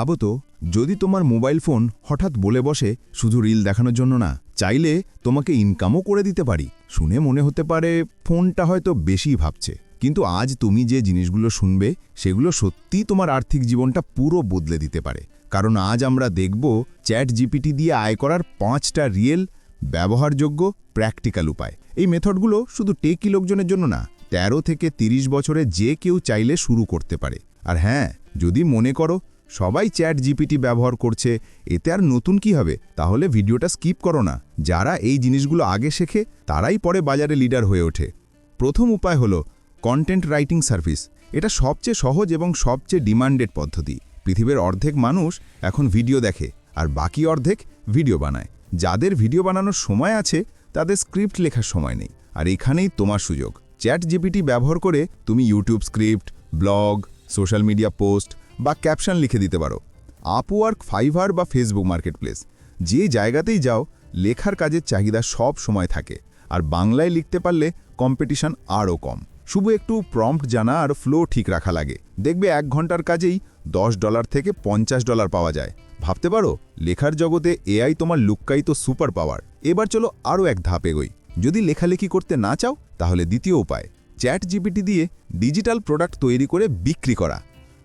ভাবো তো, যদি তোমার মোবাইল ফোন হঠাৎ বলে বসে শুধু রিল দেখানোর জন্য না, চাইলে তোমাকে ইনকামও করে দিতে পারি। শুনে মনে হতে পারে ফোনটা হয়তো বেশি ভাবছে। কিন্তু আজ তুমি যে জিনিসগুলো শুনবে, সেগুলো সত্যিই তোমার আর্থিক জীবনটা পুরো বদলে দিতে পারে। কারণ আজ আমরা দেখব চ্যাট জিপিটি দিয়ে আয় করার পাঁচটা রিয়েল, ব্যবহারযোগ্য, প্র্যাকটিক্যাল উপায়। এই মেথডগুলো শুধু টেকি লোকজনের জন্য না ১৩ থেকে ৩০ বছরে যে কেউ চাইলে শুরু করতে পারে। আর হ্যাঁ যদি মনে করো সবাই চ্যাট জিপিটি ব্যবহার করছে, এতে আর নতুন কি হবে? তাহলে ভিডিওটা স্কিপ করো না। যারা এই জিনিসগুলো আগে শেখে, তারাই পরে বাজারে লিডার হয়ে ওঠে। প্রথম উপায় হলো কন্টেন্ট রাইটিং সার্ভিস এটা সবচেয়ে সহজ এবং সবচেয়ে ডিমান্ডেড পদ্ধতি। পৃথিবীর অর্ধেক মানুষ এখন ভিডিও দেখে, আর বাকি অর্ধেক ভিডিও বানায়। যাদের ভিডিও বানানোর সময় আছে, তাদের স্ক্রিপ্ট লেখার সময় নেই। আর এখানেই তোমার সুযোগ। চ্যাট জিপিটি ব্যবহার করে তুমি YouTube script blog social media post বা ক্যাপশন লিখে দিতে পারো। আপওয়ার্ক ফাইভার বা ফেসবুক মার্কেটপ্লেস যে জায়গাতেই যাও, লেখার কাজের চাহিদা সব সময় থাকে। আর বাংলায় লিখতে পারলে কম্পিটিশন আরও কম। শুধু একটু প্রম্পট জানা আর ফ্লো ঠিক রাখা লাগে। দেখবে এক ঘণ্টার কাজেই দশ ডলার থেকে পঞ্চাশ ডলার পাওয়া যায়। ভাবতে পারো, লেখার জগতে এআই তোমার লুক্কায়িত সুপার পাওয়ার এবার চলো আরও এক ধাপ এগোই। যদি লেখালেখি করতে না চাও, তাহলে দ্বিতীয় উপায়। চ্যাট জিপিটি দিয়ে ডিজিটাল প্রোডাক্ট তৈরি করে বিক্রি করা।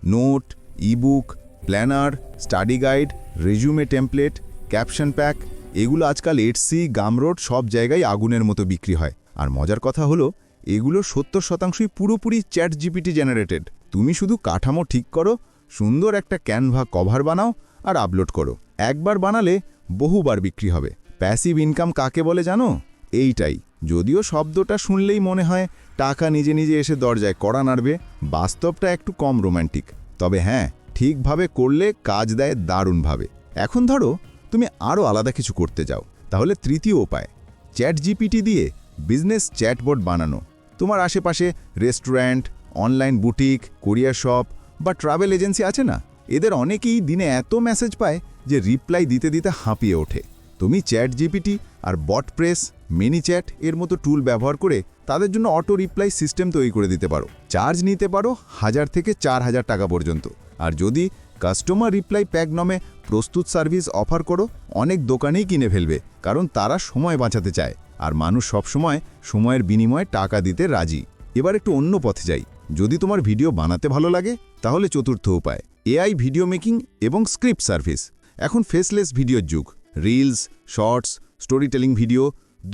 Note ebook planner study guide resume template caption pack এগুলো আজকাল এটসি গামরোড সব জায়গায় আগুনের মতো বিক্রি হয়। আর মজার কথা হলো, এগুলো সত্তর শতাংশই পুরোপুরি চ্যাট জিপিটি জেনারেটেড তুমি শুধু কাঠামো ঠিক করো, সুন্দর একটা ক্যানভা কভার বানাও আর আপলোড করো। একবার বানালে বহুবার বিক্রি হবে। প্যাসিভ ইনকাম কাকে বলে জানো? এইটাই। যদিও শব্দটা শুনলেই মনে হয়, টাকা নিজে নিজে এসে দরজায় কড়া নাড়বে, বাস্তবটা একটু কম রোম্যান্টিক তবে হ্যাঁ ঠিকভাবে করলে কাজ দেয় দারুণভাবে। এখন ধরো, তুমি আরও আলাদা কিছু করতে যাও, তাহলে তৃতীয় উপায় চ্যাট জিপিটি দিয়ে বিজনেস চ্যাটবোর্ড বানানো। তোমার আশেপাশে restaurant, online boutique, courier shop বা ট্রাভেল এজেন্সি আছে না? এদের অনেকেই দিনে এত মেসেজ পায় যে রিপ্লাই দিতে দিতে হাঁপিয়ে ওঠে। তুমি চ্যাট জিপিটি আর বট প্রেস, মিনি চ্যাট এর মতো টুল ব্যবহার করে তাদের জন্য অটো রিপ্লাই সিস্টেম তৈরি করে দিতে পারো। চার্জ নিতে পারো হাজার থেকে চার হাজার টাকা পর্যন্ত। আর যদি কাস্টমার রিপ্লাই প্যাক নামে প্রস্তুত সার্ভিস অফার করো, অনেক দোকানেই কিনে ফেলবে, কারণ তারা সময় বাঁচাতে চায়। আর মানুষ সবসময় সময়ের বিনিময়ে টাকা দিতে রাজি। এবার একটু অন্য পথে যাই। যদি তোমার ভিডিও বানাতে ভালো লাগে, তাহলে চতুর্থ উপায়, এআই ভিডিও মেকিং এবং স্ক্রিপ্ট সার্ভিস। এখন ফেসলেস ভিডিওর যুগ। Reels shorts storytelling video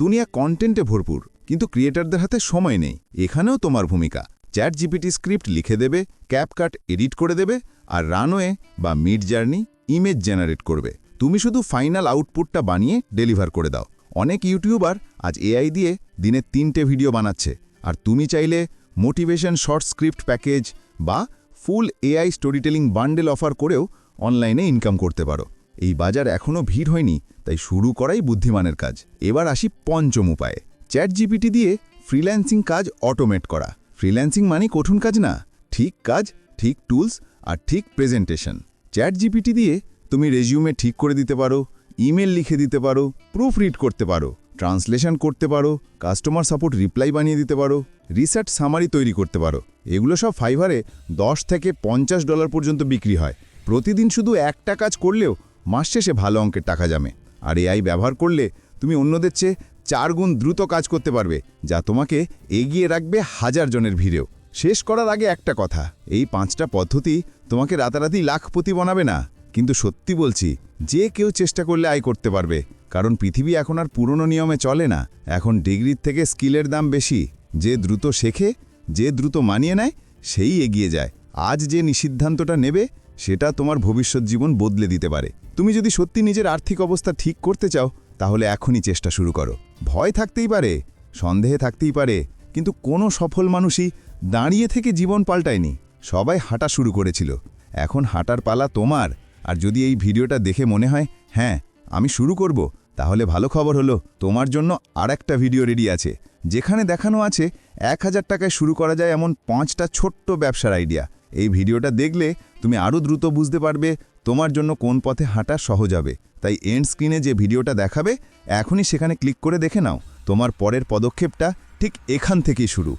দুনিয়া কন্টেন্টে ভরপুর, কিন্তু ক্রিয়েটারদের হাতে সময় নেই। এখানেও তোমার ভূমিকা। চ্যাট জিপিটি স্ক্রিপ্ট লিখে দেবে ক্যাপকাট এডিট করে দেবে, আর রানওয়ে বা মিড জার্নি ইমেজ জেনারেট করবে। তুমি শুধু ফাইনাল আউটপুটটা বানিয়ে ডেলিভার করে দাও। অনেক ইউটিউবার আজ এআই দিয়ে দিনে তিনটে ভিডিও বানাচ্ছে, আর তুমি চাইলে মোটিভেশন শর্ট স্ক্রিপ্ট প্যাকেজ বা full AI storytelling bundle offer করেও অনলাইনে ইনকাম করতে পারো। এই বাজার এখনও ভিড় হয়নি, তাই শুরু করাই বুদ্ধিমানের কাজ। এবার আসি পঞ্চম উপায়ে। চ্যাট জিপিটি দিয়ে ফ্রিল্যান্সিং কাজ অটোমেট করা। ফ্রিল্যান্সিং মানে কঠিন কাজ না, ঠিক কাজ, ঠিক টুলস আর ঠিক প্রেজেন্টেশন। চ্যাট জিপিটি দিয়ে তুমি রেজিউমে ঠিক করে দিতে পারো, ইমেল লিখে দিতে পারো, প্রুফ রিড করতে পারো, ট্রান্সলেশন করতে পারো, কাস্টমার সাপোর্ট রিপ্লাই বানিয়ে দিতে পারো রিসার্চ সামারি তৈরি করতে পারো। এগুলো সব ফাইভারে দশ থেকে পঞ্চাশ ডলার পর্যন্ত বিক্রি হয়। প্রতিদিন শুধু একটা কাজ করলেও মাস শেষে ভালো অঙ্কের টাকা জামে। আর এআই ব্যবহার করলে তুমি অন্যদের চেয়ে চার গুণ দ্রুত কাজ করতে পারবে, যা তোমাকে এগিয়ে রাখবে হাজার জনের ভিড়েও। শেষ করার আগে একটা কথা, এই পাঁচটা পদ্ধতি তোমাকে রাতারাতি লাখপতি বানাবে না। কিন্তু সত্যি বলছি, যে কেউ চেষ্টা করলে আয় করতে পারবে, কারণ পৃথিবী এখন আর পুরনো নিয়মে চলে না। এখন ডিগ্রির থেকে স্কিলের দাম বেশি, যে দ্রুত শেখে, যে দ্রুত মানিয়ে নেয়, সেই এগিয়ে যায়। আজ যে নিষিদ্ধান্তটা নেবে, সেটা তোমার ভবিষ্যৎ জীবন বদলে দিতে পারে। তুমি যদি সত্যি নিজের আর্থিক অবস্থা ঠিক করতে চাও, তাহলে এখনই চেষ্টা শুরু করো। ভয় থাকতেই পারে, সন্দেহে থাকতেই পারে, কিন্তু কোনো সফল মানুষই দাঁড়িয়ে থেকে জীবন পাল্টায়নি। সবাই হাঁটা শুরু করেছিল। এখন হাঁটার পালা তোমার। আর যদি এই ভিডিওটা দেখে মনে হয় হ্যাঁ আমি শুরু করব তাহলে ভালো খবর হলো, তোমার জন্য আর একটা ভিডিও রেডি আছে। যেখানে দেখানো আছে, এক হাজার টাকায় শুরু করা যায় এমন পাঁচটা ছোট্ট ব্যবসার আইডিয়া। এই ভিডিওটা দেখলে তুমি আরও দ্রুত বুঝতে পারবে তোমার জন্য কোন পথে হাঁটা সহজ হবে? তাই এন্ড স্ক্রিনে যে ভিডিওটা দেখাবে, এখনই সেখানে ক্লিক করে দেখে নাও। তোমার পরের পদক্ষেপটা ঠিক এখান থেকেই শুরু।